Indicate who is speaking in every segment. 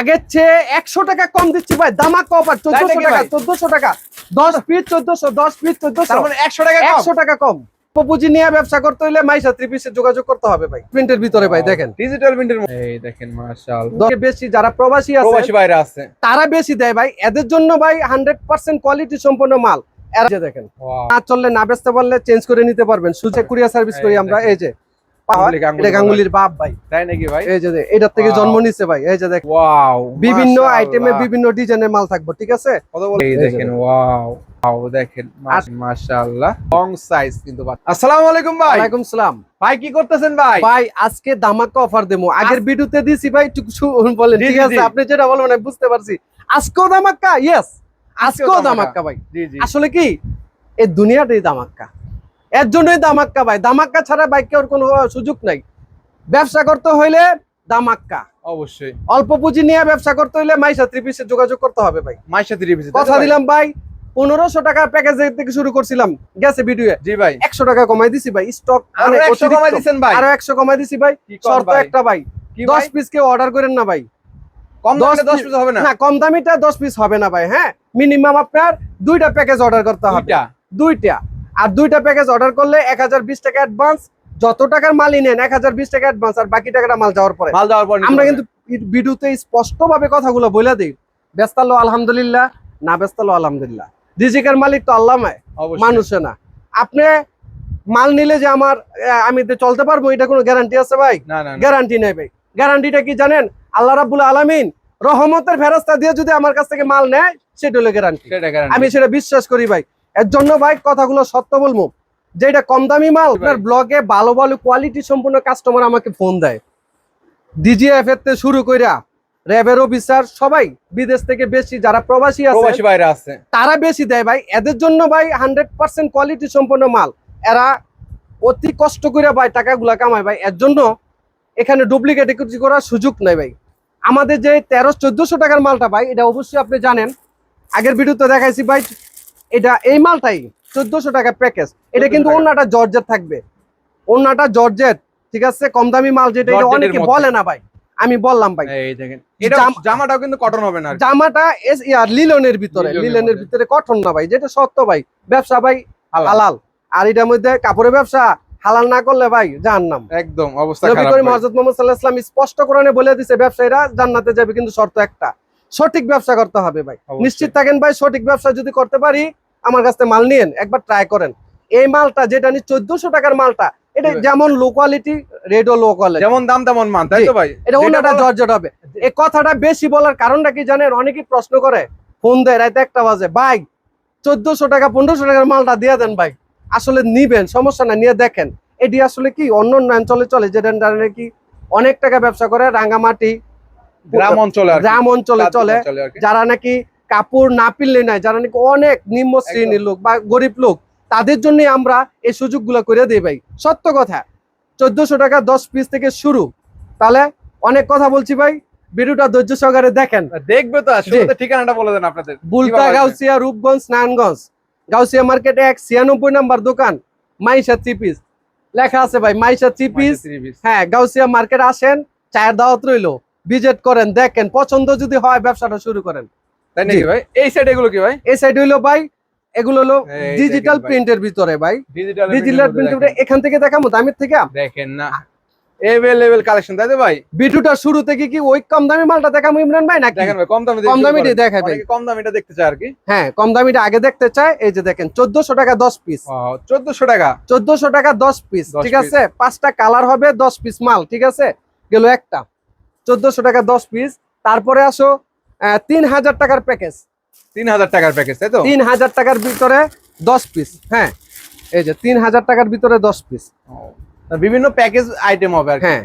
Speaker 1: আগের চেয়ে একশো টাকা কম দিচ্ছি ভাই। দামাক অফার চোদ্দশো টাকা চোদ্দশো টাকা। দশ পিস চোদ্দশো দশ পিস চোদ্দশো।
Speaker 2: মানে একশো টাকা
Speaker 1: একশো টাকা কম। পুঁজি নিয়ে ব্যবসা করতে হলে থ্রি পিসে যোগাযোগ করতে হবে ভাই প্রিন্টের ভিতরে ভাই দেখেন।
Speaker 2: ডিজিটাল প্রিন্টের এই দেখেন মাশাআল্লাহ।
Speaker 1: বেশি যারা প্রবাসী আছে
Speaker 2: প্রবাসী বাইরে আছে।
Speaker 1: তারা বেশি দেয় ভাই। এদের জন্য ভাই হান্ড্রেড পার্সেন্ট কোয়ালিটি সম্পন্ন মাল। এরা দেখেন। না চললে না বেচতে পারলে চেঞ্জ করে নিতে পারবেন। সুচে কুরিয়ার সার্ভিস করি আমরা। এই যে এটা গাঙ্গুলির বাপ ভাই।
Speaker 2: তাই নাকি ভাই?
Speaker 1: এই যে দে- থেকে জন্ম নিছে ভাই এই যে দেখ।
Speaker 2: ওয়াও
Speaker 1: বিভিন্ন আইটেমে বিভিন্ন ডিজাইনের মাল থাকব ঠিক আছে?
Speaker 2: কত বলে এই
Speaker 1: এই
Speaker 2: দেখেন ওয়াও ওয়াও দেখেন মাশাআল্লাহ। লং সাইজ কিন্তু আসসালামু আলাইকুম ভাই।
Speaker 1: ওয়ালাইকুম সালাম।
Speaker 2: ভাই কি করতেছেন ভাই?
Speaker 1: ভাই আজকে দামাকা অফার দেবো। আগের ভিডিওতে দিছি ভাই একটু বলেন ঠিক আছে? আপনি যেটা বলবেন আমি বুঝতে পারছি। আজকেও দামাক্কা ইয়েস আজকেও
Speaker 2: দামাক্কা।
Speaker 1: ভাই। আসলে কি? এই দুনিয়াটাই দামাক্কা এর জন্যই দামাক্কা ভাই। দামাক্কা ছাড়া বাইকে ওর কোনো সুযোগ নাই। ব্যবসা করতে হইলে দামাক্কা।
Speaker 2: অবশ্যই।
Speaker 1: অল্প পুঁজি নিয়ে ব্যবসা করতে হইলে মাইশা থ্রি পিসে যোগাযোগ করতে হবে ভাই।
Speaker 2: সাথে রিভিউ
Speaker 1: কথা দিলাম ভাই পনেরোশো টাকার প্যাকেজ থেকে শুরু করছিলাম গেছে ভিডিও
Speaker 2: জি ভাই।
Speaker 1: একশো টাকা কমাই দিছি ভাই স্টক
Speaker 2: আরও 100 কমাই দিছেন ভাই?
Speaker 1: আরও একশো কমাই দিছি ভাই শর্ত একটা ভাই। দশ পিস কেউ অর্ডার করেন না ভাই।
Speaker 2: কম দামে
Speaker 1: দশ
Speaker 2: 10
Speaker 1: পিস-
Speaker 2: হবে না?
Speaker 1: না কম দামিটা দশ পিস হবে না ভাই হ্যাঁ? মিনিমাম আপনার দুইটা প্যাকেজ অর্ডার করতে হবে।
Speaker 2: দুইটা।
Speaker 1: আর দুইটা প্যাকেজ অর্ডার করলে এক হাজার বিশ টাকা অ্যাডভান্স যত টাকার মালই নেন এক হাজার বিশ টাকা অ্যাডভান্স আর বাকি টাকাটা মাল যাওয়ার পরে।
Speaker 2: মাল দেওয়ার পর
Speaker 1: আমরা কিন্তু ভিডিওতে স্পষ্ট ভাবে কথাগুলো বলে দিই। ব্যস্তালো আলহামদুলিল্লাহ না ব্যস্তালো আলহামদুলিল্লাহ। রিজিকের মালিক তো আল্লাহ
Speaker 2: অবশ্যই।
Speaker 1: মানুষে না। আপনি মাল নিলে যে আমার আমি চলতে পারব এটা কোনো গ্যারান্টি আছে ভাই। গ্যারান্টি নেই ভাই। গ্যারান্টিটা কি জানেন? আল্লাহ রাব্বুল আলামিন রহমতের ফেরস্তা দিয়ে যদি আমার কাছ থেকে মাল নেয় সেটা হলো গ্যারান্টি আমি সেটা বিশ্বাস করি ভাই। এর জন্য ভাই কথাগুলো সত্য বলব। যেটা কম দামি মাল আপনার ব্লগে ভালো ভালো কোয়ালিটি সম্পূর্ণ কাস্টমার আমাকে ফোন দেয়। ডিজিএফ এর থেকে শুরু কইরা র্যাবের অফিসার সবাই বিদেশ থেকে বেশি যারা প্রবাসী আছে
Speaker 2: বাইরে আছে।
Speaker 1: তারা বেশি দেয় ভাই। এদের জন্য ভাই হান্ড্রেড পার্সেন্ট কোয়ালিটি সম্পন্ন মাল। এরা অতি কষ্ট করে ভাই টাকাগুলা কামায় ভাই। এর জন্য এখানে ডুপ্লিকেট কিছু করার সুযোগ নাই ভাই। আমাদের যে তেরো চোদ্দশো টাকার মালটা ভাই এটা অবশ্যই আপনি জানেন। আগের ভিডিওতে দেখাইছি ভাই এটা এই মালটাই চোদ্দশো টাকা প্যাকেজ এটা কিন্তু অন্যটা জর্জেট থাকবে। অন্যটা জর্জেট ঠিক আছে? কম দামি মাল যেটা এটা অনেকে বলে না ভাই আমি বললাম ভাই।
Speaker 2: এই দেখেন এটা জামাটাও কিন্তু কটন হবে না
Speaker 1: জামাটা এস ইয়ার লিলনের ভিতরে
Speaker 2: লিলনের
Speaker 1: ভিতরে কঠন না ভাই যেটা সত্য ভাই। ব্যবসা ভাই
Speaker 2: হালাল।
Speaker 1: আর এটার মধ্যে কাপড়ের ব্যবসা হালাল না করলে ভাই জাহান্নাম।
Speaker 2: একদম অবস্থা
Speaker 1: নবী করিম হযরত মুহাম্মদ সাল্লাল্লাহু আলাইহি ওয়াসাল্লাম স্পষ্ট কোরআনে বলে দিয়েছে ব্যবসায়ীরা জান্নাতে যাবে কিন্তু শর্ত একটা। সঠিক ব্যবসা করতে হবে ভাই। নিশ্চিত থাকেন ভাই সঠিক ব্যবসা যদি করতে পারি আমার কাছে মাল নিয়েন একবার ট্রাই করেন। এই মালটা যেটা নি চোদ্দশো টাকার মালটা এটা যেমন লো কোয়ালিটি রেডও লো কোয়ালিটি
Speaker 2: যেমন দাম তেমন মান তাই তো ভাই?
Speaker 1: এটা অন্যটা জর্জট হবে। এই কথাটা বেশি বলার কারণটা কি জানেন? অনেকেই প্রশ্ন করে ফোন দেয় রাতে একটা বাজে। ভাই চোদ্দশো টাকা পনেরোশো টাকার মালটা দিয়ে দেন ভাই। আসলে নিবেন সমস্যা না নিয়ে দেখেন। এটি আসলে কি? অন্য অন্য অঞ্চলে চলে যেটা নাকি অনেক টাকা ব্যবসা করে রাঙ্গামাটি
Speaker 2: গ্রাম অঞ্চলে
Speaker 1: গ্রাম অঞ্চলে চলে। যারা নাকি কাপড় না পিনলে নাই যারা নাকি অনেক নিম্ন শ্রেণির লোক বা গরিব লোক তাদের জন্য আমরা এই সুযোগ সুযোগগুলো করে দিই ভাই। সত্য কথা চোদ্দশো টাকা দশ পিস থেকে শুরু। তাহলে অনেক কথা বলছি ভাই ভিডিওটা ধৈর্য সহকারে দেখেন।
Speaker 2: দেখবে তো ঠিকানাটা বলে দেন আপনাদের।
Speaker 1: বুলতা গাউসিয়া রূপগঞ্জ নারায়ণগঞ্জ। গাউসিয়া মার্কেটে এক ছিয়ানব্বই নাম্বার দোকান মাইশা থ্রি পিস। লেখা আছে ভাই মাইশা থ্রি পিস। হ্যাঁ গাউসিয়া মার্কেট আসেন চায়ের দাওয়াত রইল। ভিজিট করেন দেখেন পছন্দ যদি হয় ব্যবসাটা শুরু করেন।
Speaker 2: তাই নাকি ভাই? এই সাইড এগুলো কি ভাই?
Speaker 1: এই সাইড হইল ভাই এগুলো হলো ডিজিটাল। প্রিন্টের ভিতরে ভাই।
Speaker 2: ডিজিটাল
Speaker 1: প্রিন্টের এখান থেকে দেখাবো দামের থেকে।
Speaker 2: দেখেন না। এভেলেবেল কালেকশন তাই তো ভাই?
Speaker 1: ভিডিওটা শুরু থেকে কি ওই কম দামি মালটা দেখাবো ইমরান ভাই নাকি?
Speaker 2: দেখেন ভাই কম দামে
Speaker 1: কম দামিটাই দেখায় ভাই।
Speaker 2: কম দামিটা দেখতে চাই আর কি।
Speaker 1: হ্যাঁ কম দামিটা আগে দেখতে চাই এই যে দেখেন চোদ্দশো টাকা দশ পিস
Speaker 2: চোদ্দশো টাকা?
Speaker 1: চোদ্দশো টাকা দশ পিস ঠিক আছে? পাঁচটা কালার হবে দশ পিস মাল ঠিক আছে? গেল একটা। চোদ্দশো টাকা দশ পিস তারপরে আসো তিন হাজার টাকার প্যাকেজ
Speaker 2: তিন হাজার টাকার প্যাকেজ তাই তো?
Speaker 1: তিন হাজার টাকার ভিতরে দশ পিস হ্যাঁ। এই যে তিন হাজার টাকার ভিতরে দশ পিস
Speaker 2: বিভিন্ন প্যাকেজ আইটেম হবে
Speaker 1: হ্যাঁ।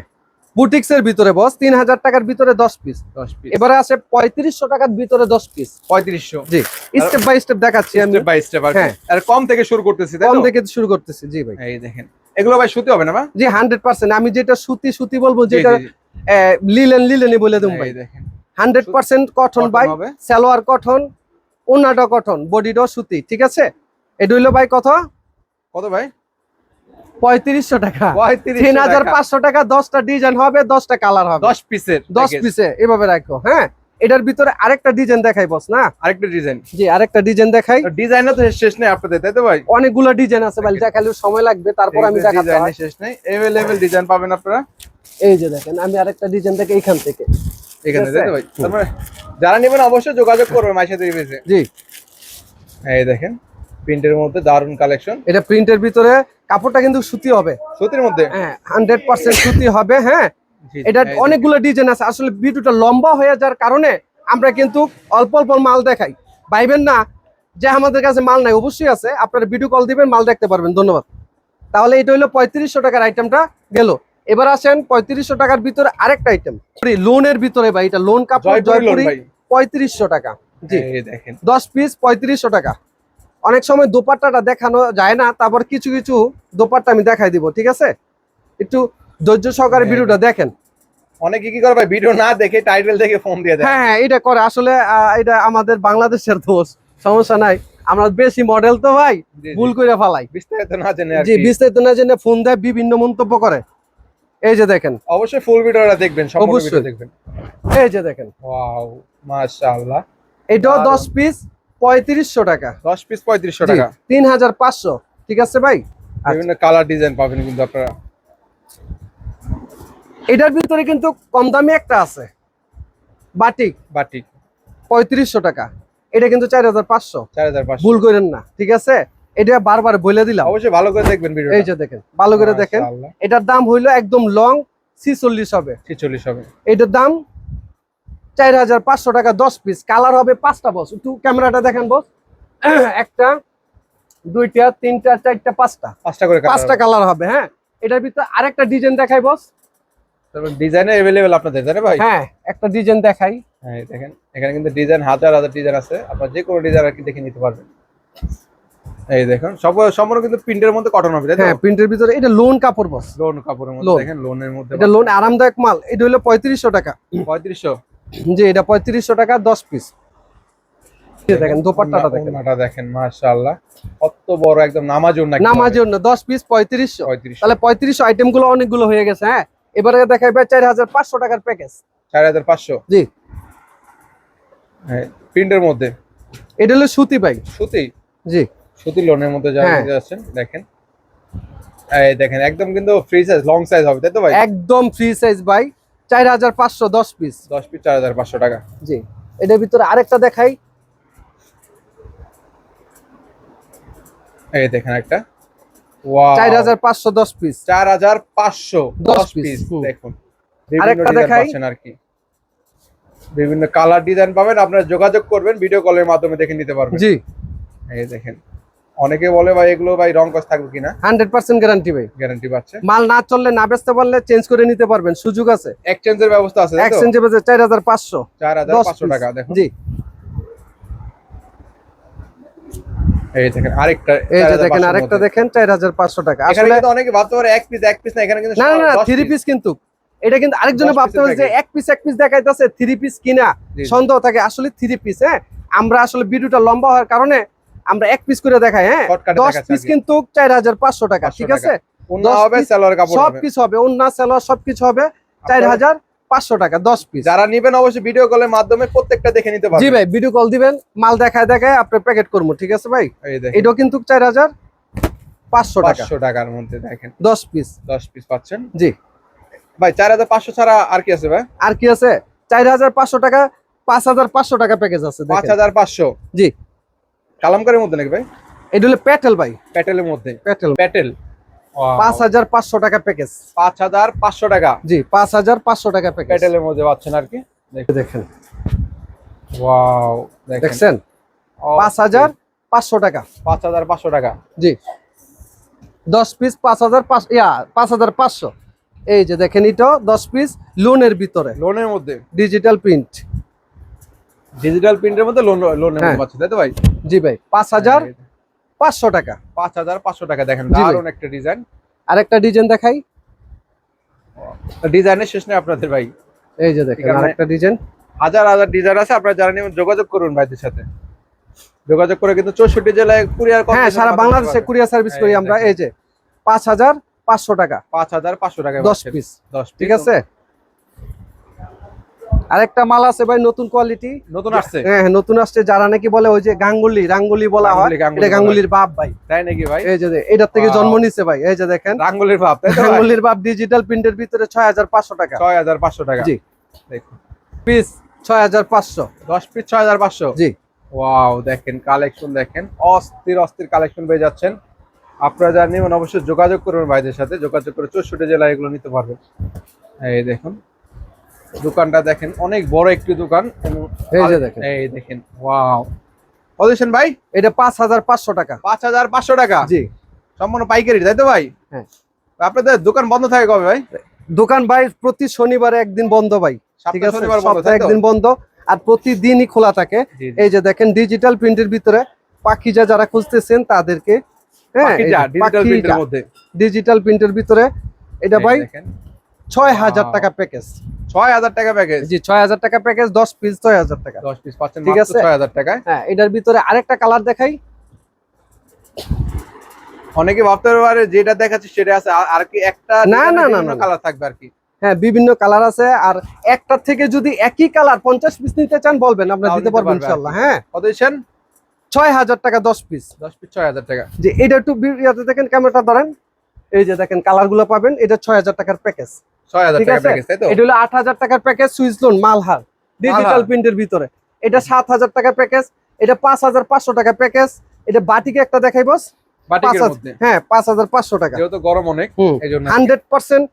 Speaker 1: বুটিক্স এর ভিতরে বস তিন হাজার টাকার ভিতরে দশ পিস
Speaker 2: দশ পিস
Speaker 1: এবারে আসে পঁয়ত্রিশশো টাকার ভিতরে দশ পিস
Speaker 2: পঁয়ত্রিশশো।
Speaker 1: জি স্টেপ বাই স্টেপ দেখাচ্ছি আমি।
Speaker 2: বাই স্টেপ
Speaker 1: হ্যাঁ।
Speaker 2: আর কম থেকে শুরু করতেছি
Speaker 1: কম থেকে শুরু করতেছি জি ভাই।
Speaker 2: এই দেখেন। এগুলো ভাই সুতি হবে না ভাই
Speaker 1: জি হান্ড্রেড পার্সেন্ট আমি যেটা সুতি সুতি বলব যেটা। লিলেন লিলেনই বলে দেব ভাই।
Speaker 2: দেখেন।
Speaker 1: হান্ড্রেড পার্সেন্ট কটন ভাই সালোয়ার কটন ওনাটা কটন বডিটা সুতি ঠিক আছে? এটা হইল ভাই কত?
Speaker 2: কত ভাই?
Speaker 1: পঁয়ত্রিশশো টাকা।
Speaker 2: পঁয়ত্রিশ
Speaker 1: তিন হাজার পাঁচশো টাকা দশটা ডিজাইন হবে দশটা কালার হবে।
Speaker 2: দশ পিসের
Speaker 1: দশ পিসে এভাবে রাখো হ্যাঁ? এটার ভিতরে আরেকটা ডিজাইন দেখাই বস না?
Speaker 2: আরেকটা ডিজাইন
Speaker 1: জি আরেকটা ডিজাইন দেখাই।
Speaker 2: ডিজাইন তো শেষ নেই আপনাদের তাই তো ভাই?
Speaker 1: অনেকগুলো ডিজাইন আছে ভাই দেখালে সময় লাগবে তারপর আমি দেখাতে
Speaker 2: ডিজাইনের
Speaker 1: হয়।
Speaker 2: শেষ নেই এভেলেবেল ডিজাইন পাবেন আপনারা?
Speaker 1: এই যে দেখেন আমি আরেকটা ডিজাইন দেখে এইখান থেকে।
Speaker 2: এখানে তাই তো ভাই? তারপরে যারা নেবেন অবশ্যই যোগাযোগ করবেন সাথে ইমেজে
Speaker 1: জি।
Speaker 2: এই দেখেন প্রিন্টের মধ্যে দারুণ কালেকশন
Speaker 1: এটা প্রিন্টের ভিতরে কাপড়টা কিন্তু সুতি হবে।
Speaker 2: সুতির মধ্যে?
Speaker 1: হ্যাঁ হান্ড্রেড পার্সেন্ট সুতি হবে হ্যাঁ। এটা অনেকগুলো ডিজাইন আছে। আসলে ভিডিওটা লম্বা হয়ে যাওয়ার কারণে আমরা কিন্তু অল্প অল্প মাল দেখাই। পাইবেন না যে আমাদের কাছে মাল নাই অবশ্যই আছে। আপনারা ভিডিও কল দিবেন মাল দেখতে পারবেন। ধন্যবাদ। তাহলে এটা হলো পঁয়ত্রিশশো টাকার আইটেমটা গেল। এবার আসেন পঁয়ত্রিশশো টাকার ভিতরে আরেকটা আইটেম লোনের ভিতরে ভাই এটা লোন কাপড়
Speaker 2: জয়পুরি
Speaker 1: পঁয়ত্রিশশো টাকা। জি।
Speaker 2: দেখেন।
Speaker 1: দশ পিস পঁয়ত্রিশশো টাকা। অনেক সময় দোপাট্টাটা দেখানো যায় না তারপর কিছু কিছু দোপাট্টা আমি দেখাই দিব ঠিক আছে? একটু ধৈর্য সহকারে
Speaker 2: হ্যাঁ,
Speaker 1: ভিডিওটা দেখেন।
Speaker 2: অনেকে কি করে ভাই ভিডিও না দেখে টাইটেল দেখে ফোন দিয়ে দেয়?
Speaker 1: হ্যাঁ হ্যাঁ এটা করে। আসলে এটা আমাদের বাংলাদেশের দোষ সমস্যা নাই। আমরা বেশি মডেল তো ভাই। ভুল করে ফালাই।
Speaker 2: বিস্তারিত না জেনে আর
Speaker 1: জি বিস্তারিত না জেনে ফোন দেয় বিভিন্ন মন্তব্য করে। এই যে দেখেন।
Speaker 2: অবশ্যই ফুল ভিডিওটা দেখবেন
Speaker 1: অবশ্যই।
Speaker 2: ভিডিও দেখবেন।
Speaker 1: এই যে দেখেন।
Speaker 2: ওয়াও মাশাআল্লাহ।
Speaker 1: এটাও
Speaker 2: দারুণ।
Speaker 1: দশ পিস পঁয়ত্রিশশো টাকা।
Speaker 2: 10 পিস 3500 টাকা।
Speaker 1: তিন হাজার পাঁচশো। ঠিক আছে ভাই।
Speaker 2: বিভিন্ন কালার ডিজাইন পাবেন কিন্তু আপনারা।
Speaker 1: এটার ভিতরে কিন্তু কম দামি একটা আছে। বাটিক।
Speaker 2: বাটিক।
Speaker 1: পঁয়ত্রিশশো টাকা। এটা কিন্তু চার হাজার পাঁচশো।
Speaker 2: 4500
Speaker 1: ভুল করেন না ঠিক আছে? এটা বারবার বলে দিলাম।
Speaker 2: অবশ্যই ভালো করে দেখবেন
Speaker 1: এই যে দেখেন ভালো করে দেখেন। এটার দাম হইল একদম লং ছিচল্লিশ হবে।
Speaker 2: 46 হবে।
Speaker 1: এটার দাম চার হাজার পাঁচশো টাকা দশ পিস। কালার হবে পাঁচটা বস। একটু ক্যামেরাটা দেখেন বস। একটা দুইটা তিনটা চারটা পাঁচটা।
Speaker 2: পাঁচটা করে
Speaker 1: পাঁচটা কালার হবে হ্যাঁ? এটার ভিতরে আরেকটা ডিজাইন দেখাই বস।
Speaker 2: তারপর ডিজাইন अवेलेबल আপনাদের তাই না ভাই
Speaker 1: হ্যাঁ একটা ডিজাইন দেখাই
Speaker 2: হ্যাঁ এই দেখেন এখানে কিন্তু ডিজাইন হাজার হাজার ডিজাইন আছে আপনারা যে কোনো ডিজাইন আর কি দেখে নিতে পারবেন এই দেখুন সব সম্পূর্ণ কিন্তু প্রিন্টের মধ্যে কটন হবে তাই তো
Speaker 1: হ্যাঁ প্রিন্টের ভিতরে এটা লোন কাপড় বস
Speaker 2: লোন কাপড়ের মধ্যে
Speaker 1: Loan।
Speaker 2: দেখেন লোনের মধ্যে
Speaker 1: এটা লোন আরামদায়ক মাল এটা হলো পঁয়ত্রিশশো টাকা
Speaker 2: পঁয়ত্রিশশো
Speaker 1: জি এটা পঁয়ত্রিশশো টাকা দশ পিস দেখেন দোপাট্টাটা দেখেন
Speaker 2: ওড়নাটা দেখেন মাশাআল্লাহ কত বড় একদম নামাজুন নাকি
Speaker 1: নামাজের জন্য দশ পিস পঁয়ত্রিশশো
Speaker 2: পঁয়ত্রিশ
Speaker 1: তাহলে পঁয়ত্রিশশো আইটেম গুলো অনেকগুলো হয়ে গেছে হ্যাঁ এবারে দেখাইবে চার হাজার পাঁচশো টাকার প্যাকেজ
Speaker 2: চার হাজার পাঁচশো?
Speaker 1: জি।
Speaker 2: হ্যাঁ প্রিন্টের মধ্যে?
Speaker 1: এটা হলো সুতি ভাই
Speaker 2: সুতি?
Speaker 1: জি।
Speaker 2: সুতি লোনের মধ্যে যারা
Speaker 1: হ্যাঁ।
Speaker 2: নিতে যাচ্ছেন দেখেন। এই দেখেন একদম কিন্তু ফ্রি সাইজ লং সাইজ হবে তাই তো ভাই?
Speaker 1: একদম ফ্রি সাইজ ভাই চার হাজার পাঁচশো দশ পিস
Speaker 2: দশ পিস চার হাজার পাঁচশো টাকা।
Speaker 1: জি। এটার ভিতরে আরেকটা দেখাই।
Speaker 2: এই দেখেন একটা।
Speaker 1: চার হাজার পাঁচশো দশ পিস
Speaker 2: চার হাজার পাঁচশো
Speaker 1: দশ
Speaker 2: পিস দেখুন।
Speaker 1: আরেকটা
Speaker 2: বিভিন্ন
Speaker 1: দেখাই।
Speaker 2: আর কি। বিভিন্ন কালার ডিজাইন পাবেন। আপনারা যোগাযোগ করবেন ভিডিও কলের মাধ্যমে দেখে নিতে পারবেন।
Speaker 1: জি।
Speaker 2: এই দেখেন অনেকে বলে ভাই এগুলো ভাই রং কস থাকবে কিনা?
Speaker 1: হান্ড্রেড পার্সেন্ট গ্যারান্টি ভাই।
Speaker 2: গ্যারান্টি পাচ্ছে।
Speaker 1: মাল না চললে না বেচতে পারলে চেঞ্জ করে নিতে পারবেন। সুযোগ আছে।
Speaker 2: এক্সচেঞ্জের ব্যবস্থা আছে তাই তো?
Speaker 1: এক্সচেঞ্জে বেচে চার হাজার পাঁচশো।
Speaker 2: চার হাজার পাঁচশো টাকা দেখুন।
Speaker 1: জি।
Speaker 2: এই দেখেন আরেকটা
Speaker 1: এই যে দেখেন আরেকটা দেখেন চার হাজার পাঁচশো টাকা। আসলে
Speaker 2: কিন্তু অনেকে ভাবতে পারে এক পিস এক পিস না এখানে কিন্তু
Speaker 1: না না না থ্রি পিস কিন্তু। এটা কিন্তু আরেকজনে ভাবতে পারে যে এক পিস এক পিস দেখাইতেছে থ্রি পিস কিনা। সন্দেহ থাকে আসলে থ্রি পিস হ্যাঁ? আমরা আসলে ভিডিওটা লম্বা হওয়ার কারণে আমরা এক পিস করে দেখাই হ্যাঁ?
Speaker 2: Shortcut-এ
Speaker 1: দশ
Speaker 2: দেখাচ্ছে
Speaker 1: পিস কিন্তু চার হাজার পাঁচশো টাকা ঠিক আছে?
Speaker 2: ওড়না হবে
Speaker 1: piece,
Speaker 2: সালোয়ার কাপড়
Speaker 1: সব
Speaker 2: হবে।
Speaker 1: কিছু হবে অন্য সেলার সব কিছু হবে চার
Speaker 2: আপনারা
Speaker 1: হাজার পাঁচশো টাকা দশ পিস
Speaker 2: যারা নিবেন অবশ্যই ভিডিও কলের মাধ্যমে প্রত্যেকটা দেখে নিতে
Speaker 1: জি ভাই ভিডিও কল দিবেন মাল দেখায় দেখায় আপনার প্যাকেট করব ঠিক আছে ভাই? এটাও কিন্তু চার হাজার পাঁচশো টাকা।
Speaker 2: টাকার মধ্যে দেখেন।
Speaker 1: দশ পিস
Speaker 2: দশ পিস পাচ্ছেন?
Speaker 1: জি।
Speaker 2: ভাই চার হাজার পাঁচশো ছাড়া আর কি আছে ভাই?
Speaker 1: আর কি আছে? চার হাজার পাঁচশো টাকা পাঁচ হাজার পাঁচশো টাকা প্যাকেজ আছে
Speaker 2: পাঁচ হাজার পাঁচশো?
Speaker 1: জি।
Speaker 2: কালামকারের মধ্যে নাকি ভাই?
Speaker 1: এটা হলো প্যাটেল ভাই।
Speaker 2: প্যাটেলের মধ্যে।
Speaker 1: প্যাটেল
Speaker 2: প্যাটেল
Speaker 1: পাঁচ হাজার পাঁচশো টাকা প্যাকেজ
Speaker 2: পাঁচ হাজার পাঁচশো টাকা?
Speaker 1: জি পাঁচ হাজার পাঁচশো টাকা প্যাকেজ
Speaker 2: প্যাটেলের মধ্যে পাচ্ছেন আর কি?
Speaker 1: দেখেন।
Speaker 2: ওয়াও দেখেন।
Speaker 1: দেখছেন? পাঁচ হাজার পাঁচশো টাকা।
Speaker 2: পাঁচ হাজার পাঁচশো টাকা।
Speaker 1: জি। দশ পিস পাঁচ হাজার পাঁচ ইয়া পাঁচ হাজার পাঁচশো। এই যে দেখেন এটা দশ পিস লোনের ভিতরে।
Speaker 2: লোনের মধ্যে?
Speaker 1: ডিজিটাল প্রিন্ট
Speaker 2: ডিজিটাল প্রিন্টের মধ্যে লোন লোনের
Speaker 1: হ্যাঁ।
Speaker 2: মধ্যে পাচ্ছেন তাই তো ভাই?
Speaker 1: জি ভাই পাঁচ হাজার পাঁচশো টাকা।
Speaker 2: পাঁচ হাজার পাঁচশো টাকা দেখেন। দারুণ একটা ডিজাইন
Speaker 1: আরেকটা ডিজাইন দেখাই।
Speaker 2: ডিজাইনের শেষ নেই আপনাদের ভাই।
Speaker 1: এই যে দেখেন আরেকটা ডিজাইন
Speaker 2: হাজার হাজার ডিজাইন আছে আপনারা যারা নেবেন যোগাযোগ করুন ভাইদের সাথে। যোগাযোগ করে কিন্তু চৌষট্টি জেলায় কুরিয়ার
Speaker 1: হ্যাঁ সারা বাংলাদেশে কুরিয়ার সার্ভিস করি আমরা এই যে পাঁচ হাজার পাঁচশো টাকা।
Speaker 2: পাঁচ হাজার পাঁচশো টাকা
Speaker 1: দশ পিস
Speaker 2: দশ
Speaker 1: ঠিক আছে? আরেকটা মাল আছে ভাই নতুন কোয়ালিটি
Speaker 2: নতুন আসছে?
Speaker 1: হ্যাঁ নতুন আসছে যারা নাকি বলে ওই যে গাঙ্গুলি রাঙ্গুলি বলা হয় এটা গাঙ্গুলির বাপ ভাই।
Speaker 2: তাই নাকি ভাই?
Speaker 1: এই যে এটার থেকে জন্ম নিছে ভাই এই যে দেখেন।
Speaker 2: রাঙ্গুলির ভাই?
Speaker 1: গাঙ্গুলির বাপ ডিজিটাল প্রিন্টের ভিতরে ছয় হাজার পাঁচশো টাকা।
Speaker 2: ছয় হাজার পাঁচশো টাকা।
Speaker 1: জি।
Speaker 2: দেখুন।
Speaker 1: পিস ছয় হাজার পাঁচশো।
Speaker 2: দশ পিস ছয় হাজার পাঁচশো?
Speaker 1: জি।
Speaker 2: ওয়াও দেখেন কালেকশন দেখেন। অস্থির অস্থির কালেকশন পেয়ে যাচ্ছেন। আপনারা যারা নেবেন অবশ্যই যোগাযোগ করবেন ভাইদের সাথে। যোগাযোগ করে চৌষট্টি জেলায় এগুলো নিতে পারবেন। এই দেখুন। দোকানটা দেখেন অনেক বড় একটি দোকান। এবং
Speaker 1: এই যে দেখেন।
Speaker 2: এই দেখেন ওয়াও। কত ভাই?
Speaker 1: এটা পাঁচ হাজার পাঁচশো টাকা।
Speaker 2: পাঁচ হাজার পাঁচশো টাকা?
Speaker 1: জি।
Speaker 2: সম্পূর্ণ পাইকারি তাই তো ভাই?
Speaker 1: হ্যাঁ।
Speaker 2: আপনাদের দোকান বন্ধ থাকে কবে ভাই?
Speaker 1: দোকান ভাই প্রতি শনিবারে একদিন বন্ধ ভাই। ঠিক আছে?
Speaker 2: শনিবার বন্ধ
Speaker 1: সপ্তাহে একদিন বন্ধ আর প্রতিদিনই খোলা থাকে। এই যে দেখেন ডিজিটাল প্রিন্টের ভিতরে পাখিজা যারা খুঁজতেছেন তাদেরকে হ্যাঁ ডিজিটাল প্রিন্টের ভিতরে। এটা ভাই ছয় হাজার টাকা প্যাকেজ
Speaker 2: ছয় হাজার টাকা প্যাকেজ
Speaker 1: জি ছয় হাজার টাকা প্যাকেজ দশ পিস ছয় হাজার টাকা।
Speaker 2: দশ পিস পাচ্ছেন
Speaker 1: ঠিক আছে।
Speaker 2: ছয় হাজার টাকায়?
Speaker 1: হ্যাঁ এটার ভিতরে আরেকটা কালার দেখাই।
Speaker 2: অনেকে ভাবতে পারে যেটা দেখাচ্ছি সেটা আছে আর- কি একটা
Speaker 1: না, না, না।
Speaker 2: কালার থাকবে আর কি।
Speaker 1: হ্যাঁ বিভিন্ন কালার আছে আর একটা থেকে যদি একই কালার পঞ্চাশ পিস নিতে চান বলবেন আমরা দিতে পারব ইনশাল্লাহ হ্যাঁ।
Speaker 2: কত
Speaker 1: ছয় হাজার টাকা দশ পিস
Speaker 2: দশ পিস ছয় হাজার টাকা।
Speaker 1: যে এটা একটু দেখেন ক্যামেরাটা ধরেন। এই যে দেখেন কালারগুলো পাবেন এটা ছয় হাজার টাকার প্যাকেজ। ঠিক আছে?
Speaker 2: প্যাকেজ
Speaker 1: এটা হলো আট হাজার টাকার প্যাকেজ সুইচ লোন মালহার ডিজিটাল প্রিন্টের ভিতরে। এটা সাত হাজার টাকার প্যাকেজ এটা পাঁচ হাজার পাঁচশো টাকা প্যাকেজ এটা বাটিকে একটা দেখাই বস হ্যাঁ পাঁচ হাজার পাঁচশো টাকা।
Speaker 2: যেহেতু গরম অনেক
Speaker 1: হান্ড্রেড পার্সেন্ট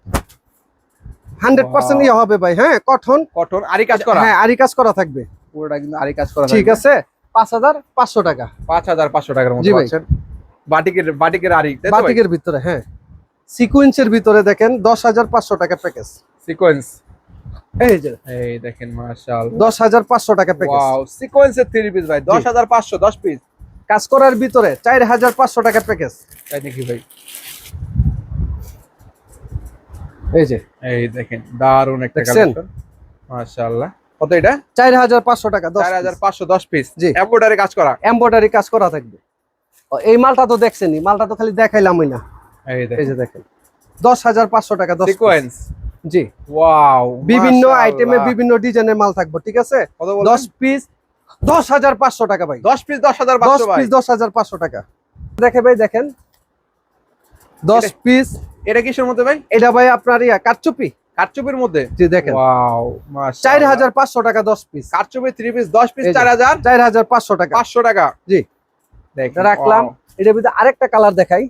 Speaker 1: হান্ড্রেড পার্সেন্ট ইয়ে হবে ভাই হ্যাঁ কঠন
Speaker 2: কটন আরি কাজ করা?
Speaker 1: হ্যাঁ আরি কাজ করা থাকবে।
Speaker 2: পুরোটা কিন্তু আরি কাজ করা
Speaker 1: ঠিক আছে? পাঁচ হাজার পাঁচশো টাকা।
Speaker 2: পাঁচ হাজার পাঁচশো টাকার মধ্যে বাটিকের বাটিকের আরি
Speaker 1: বাটিকের ভিতরে হ্যাঁ। সিকুয়েন্সের ভিতরে দেখেন দশ হাজার পাঁচশো টাকা প্যাকেজ
Speaker 2: সিকোয়েন্স।
Speaker 1: এই যে।
Speaker 2: এই দেখেন মাশাল।
Speaker 1: দশ হাজার পাঁচশো টাকা প্যাকেজ
Speaker 2: ওয়াও সিকোয়েন্সের থ্রি পিস ভাই দশ হাজার পাঁচশো দশ পিস
Speaker 1: কাজ করার ভিতরে চার হাজার পাঁচশো টাকা প্যাকেজ
Speaker 2: তাই নাকি ভাই?
Speaker 1: এই যে
Speaker 2: এই দেখেন দারুণ একটা? কালেকশন মাশাআল্লাহ কত এটা?
Speaker 1: চার হাজার পাঁচশো টাকা দশ
Speaker 2: চার হাজার পাঁচশো দশ পিস
Speaker 1: জি।
Speaker 2: এম্ব্রয়ডারি কাজ করা।
Speaker 1: এম্ব্রয়ডারি কাজ করা থাকবে। এই মালটা তো দেখছেনই মালটা তো খালি দেখাইলামই না।
Speaker 2: এই
Speaker 1: এই যে দেখেন। দশ হাজার পাঁচশো টাকা দশ
Speaker 2: সিকোয়েন্স
Speaker 1: জি।
Speaker 2: ওয়াও
Speaker 1: বিভিন্ন আইটেমে বিভিন্ন ডিজাইনের মাল থাকব ঠিক আছে? দশ পিস দশ হাজার পাঁচশো টাকা ভাই।
Speaker 2: দশ পিস দশ হাজার
Speaker 1: দশ পিস দশ হাজার পাঁচশো টাকা। দেখে ভাই দেখেন। দশ পিস।
Speaker 2: এটা কিসের মধ্যে ভাই?
Speaker 1: এটা ভাই আপনার ইয়া কারচুপি।
Speaker 2: কারচুপির মধ্যে?
Speaker 1: জি দেখেন।
Speaker 2: ওয়াও
Speaker 1: চার হাজার পাঁচশো টাকা দশ পিস।
Speaker 2: থ্রি পিস দশ পিস চার হাজার
Speaker 1: চার হাজার পাঁচশো টাকা।
Speaker 2: পাঁচশো টাকা।
Speaker 1: জি। রাখলাম। ভিতরে আরেকটা কালার দেখাই।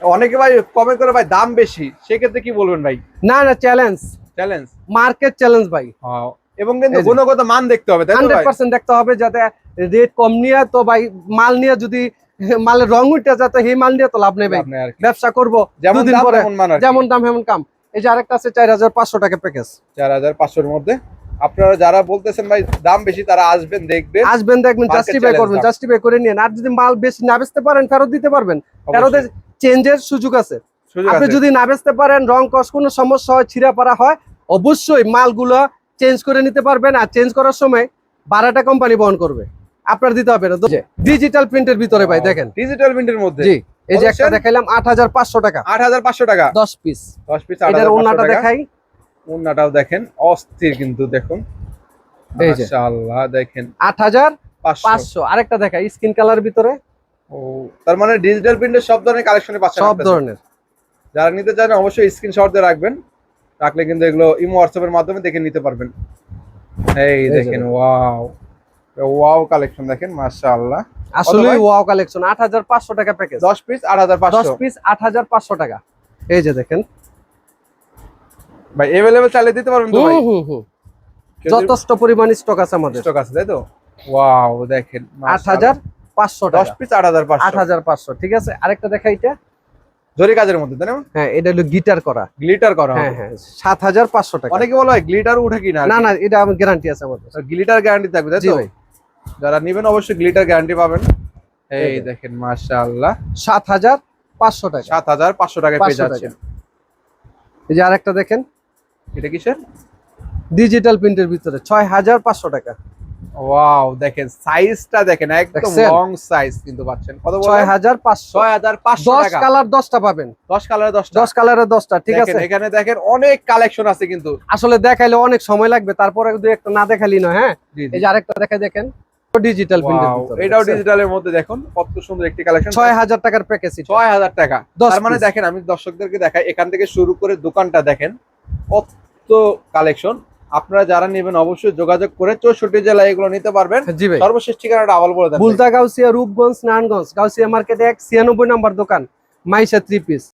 Speaker 2: অনেকে ভাই কমে করে ভাই দাম বেশি। সেক্ষেত্রে কি বলবেন ভাই?
Speaker 1: না না চ্যালেঞ্জ
Speaker 2: চ্যালেঞ্জ
Speaker 1: মার্কেট চ্যালেঞ্জ ভাই।
Speaker 2: এবং কিন্তু গুণগত মান দেখতে হবে
Speaker 1: হান্ড্রেড পার্সেন্ট দেখতে হবে যাতে রেট কম নিয়ে তো ভাই মাল নিয়ে যদি মালের রং উঠে যায় তো সেই মাল নিয়ে তো লাভ নেই ভাই। ব্যবসা করব
Speaker 2: দাম মান।
Speaker 1: যেমন দাম হেমন কাম। এই যে আরেকটা আছে চার হাজার পাঁচশো টাকা প্যাকেজ
Speaker 2: চার হাজার পাঁচশোর মধ্যে। আপনারা যারা বলতেছেন ভাই দাম বেশি তারা আসবেন দেখবেন।
Speaker 1: আসবেন দেখবেন জাস্টিফাই করবেন জাস্টিফাই করে নিন। আর যদি মাল বেশি না বেচতে পারেন ফেরত দিতে পারবেন। ফেরতের চেঞ্জের সুযোগ আছে। আপনি যদি না বেচতে পারেন রং কস কোনো সমস্যা হয় ছিঁড়া পারা হয় অবশ্যই মালগুলো চেঞ্জ করে নিতে পারবেন। আর চেঞ্জ করার সময় ভাড়াটা কোম্পানি বহন করবে। আপনার দিতে হবে না। ডিজিটাল প্রিন্টের ভিতরে ভাই দেখেন।
Speaker 2: ডিজিটাল প্রিন্টের মধ্যে।
Speaker 1: জি এই যে একটা দেখাইলাম আট হাজার পাঁচশো টাকা।
Speaker 2: আট হাজার পাঁচশো টাকা।
Speaker 1: দশ পিস
Speaker 2: দশ পিস
Speaker 1: এটার ওনাটা দেখাই।
Speaker 2: ওনাটাও দেখেন অস্থির কিন্তু দেখুন। মাশাআল্লাহ দেখেন।
Speaker 1: আট হাজার
Speaker 2: পাঁচশো।
Speaker 1: পাঁচশো। আরেকটা দেখাই স্কিন কালার ভিতরে।
Speaker 2: ও তার মানে ডিজিটাল প্রিন্টের সব ধরনের কালেকশনে পাচ্ছেন
Speaker 1: সব ধরনের।
Speaker 2: যারা নিতে চান অবশ্যই স্ক্রিনশট দিয়ে রাখবেন। রাখলে কিন্তু এগুলো ইমো হোয়াটসঅ্যাপের মাধ্যমে দেখে নিতে পারবেন। এই দেখেন। ওয়াও ওয়াও কালেকশন দেখেন মাশাআল্লাহ।
Speaker 1: আসলে? ওয়াও কালেকশন আট হাজার পাঁচশো টাকা প্যাকেজ
Speaker 2: দশ পিস আট হাজার
Speaker 1: দশ
Speaker 2: পাঁচশো
Speaker 1: পিস আট হাজার পাঁচশো টাকা। এই যে দেখেন।
Speaker 2: ভাই এভেলেবেল চালিয়ে দিতে পারবেন তো ভাই?
Speaker 1: হুম হুম। হুম যথেষ্ট পরিমাণ স্টক আছে আমাদের।
Speaker 2: স্টক আছে তাই তো? ওয়াও দেখেন
Speaker 1: আট হাজার পাঁচশো
Speaker 2: দশ পিস আট হাজার
Speaker 1: আট
Speaker 2: পাঁচশো
Speaker 1: হাজার পাঁচশো ঠিক আছে? আরেকটা দেখা এটা।
Speaker 2: জরি কাজের মধ্যে তাই না?
Speaker 1: হ্যাঁ এটা হলো গিটার করা।
Speaker 2: গ্লিটার করা
Speaker 1: হ্যাঁ হ্যাঁ সাত হাজার পাঁচশো টাকা।
Speaker 2: অনেকে বলা হয় গ্লিটার উঠে কিনা
Speaker 1: না? না এটা আমার গ্যারান্টি আছে আমাদের।
Speaker 2: গ্লিটার গ্যারান্টি থাকবে তাই তো? যারা নেবেন অবশ্যই গ্লিটার গ্যারান্টি পাবেন। এই। দেখেন মাশাআল্লাহ।
Speaker 1: সাত হাজার পাঁচশো টাকা।
Speaker 2: সাত হাজার পাঁচশো টাকায় পেয়ে যাচ্ছেন।
Speaker 1: এই যে আরেকটা দেখেন।
Speaker 2: এটা কিসের?
Speaker 1: ডিজিটাল প্রিন্টের ভিতরে ছয় হাজার পাঁচশো টাকা।
Speaker 2: ওয়াও দেখেন সাইজটা দেখেন একদম লং সাইজ কিন্তু পাচ্ছেন। কত
Speaker 1: ছয়
Speaker 2: বলেন
Speaker 1: হাজার পাঁচশো।
Speaker 2: ছয় হাজার পাঁচশো
Speaker 1: দশ
Speaker 2: টাকা।
Speaker 1: কালার দশটা পাবেন।
Speaker 2: দশ কালার দশটা।
Speaker 1: দশ কালারের দশটা ঠিক আছে?
Speaker 2: এখানে দেখেন অনেক কালেকশন আছে কিন্তু।
Speaker 1: আসলে দেখাইলে অনেক সময় লাগবে তারপরে দুই একটা না দেখালি না হ্যাঁ। এই যে আরেকটা দেখা দেখেন ডিজিটাল
Speaker 2: Wow, এটাও ডিজিটালের মধ্যে দেখুন কত সুন্দর একটি কালেকশন
Speaker 1: ছয় হাজার টাকার প্যাকেজ
Speaker 2: ছয় হাজার টাকা।
Speaker 1: দশ
Speaker 2: তার মানে দেখেন আমি দর্শকদেরকে দেখাই এখান থেকে শুরু করে দোকানটা দেখেন কত কালেকশন আপনারা যারা নেবেন অবশ্যই যোগাযোগ করে চৌষট্টি জেলায় এগুলো নিতে পারবেন।
Speaker 1: জি ভাই।
Speaker 2: সর্বশেষ ঠিকানাটা আবার বলে দেন
Speaker 1: বুলতা গাউসিয়া রূপগঞ্জ নারায়ণগঞ্জ। গাউসিয়া মার্কেটে এক ছিয়ানব্বই নম্বর দোকান মাইশা থ্রি পিস